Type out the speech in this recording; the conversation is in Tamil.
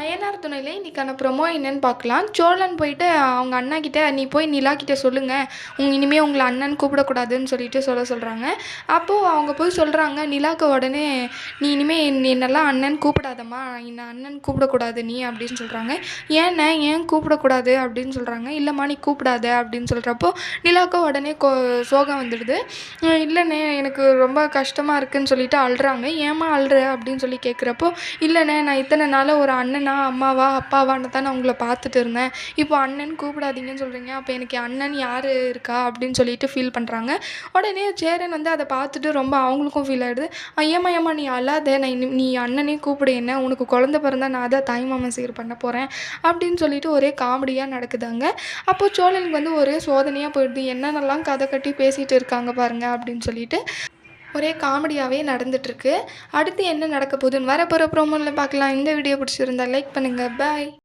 அய்யனார் துணையில் இன்றைக்கான ப்ரொமோ என்னன்னு பார்க்கலாம். சோழன் போயிட்டு அவங்க அண்ணா கிட்டே நீ போய் நிலா கிட்டே சொல்லுங்கள் உங்க இனிமேல் உங்களை அண்ணன் கூப்பிடக்கூடாதுன்னு சொல்லிட்டு சொல்ல சொல்கிறாங்க அப்போது அவங்க போய் சொல்கிறாங்க நிலாக்கு உடனே நீ இனிமேல் என்னெல்லாம் அண்ணன் கூப்பிடாதம்மா. என்ன அண்ணன் கூப்பிடக்கூடாது நீ அப்படின்னு சொல்கிறாங்க ஏண்ணே ஏன் கூப்பிடக்கூடாது? அப்படின்னு சொல்கிறாங்க இல்லைம்மா நீ கூப்பிடாத அப்படின்னு சொல்கிறப்போ நிலாக்கு உடனே கோ சோகம் வந்துடுது. இல்லைண்ணே எனக்கு ரொம்ப கஷ்டமாக இருக்குதுன்னு சொல்லிட்டு அழுறாங்க. ஏம்மா அழுற? அப்படின்னு சொல்லி கேட்குறப்போ இல்லைண்ணே நான் இத்தனை நாளாக ஒரு அண்ணன் அம்மாவா அப்பாவான்னு தான் நான் உங்களை பார்த்துட்டு இருந்தேன். இப்போ அண்ணன் கூப்பிடாதீங்கன்னு சொல்கிறீங்க அப்போ எனக்கு அண்ணன் யார் இருக்கா அப்படின்னு சொல்லிட்டு ஃபீல் பண்ணுறாங்க உடனே சேரன் வந்து அதை பார்த்துட்டு ரொம்ப அவங்களுக்கும் ஃபீல் ஆகிடுது ஐயம்மா ஏம்மா நீ அல்லாத நான் நீ அண்ணனே கூப்பிடு என்ன? உனக்கு குழந்த பிறந்தா நான் தான் தாய்மாமன் சீர் பண்ண போகிறேன் அப்படின்னு சொல்லிட்டு ஒரே காமெடியாக நடக்குதாங்க. அப்போ சோழனுக்கு வந்து ஒரே சோதனையாக போயிடுது. என்னென்னலாம் கதை கட்டி பேசிகிட்டு இருக்காங்க பாருங்கள் அப்படின்னு சொல்லிட்டு ஒரே காமெடியாகவே நடந்துகிட்ருக்கு அடுத்து என்ன நடக்க போகுதுன்னு வரப்போகிற ப்ரோமோவில் பார்க்கலாம். இந்த வீடியோ பிடிச்சிருந்தா லைக் பண்ணுங்கள் பாய்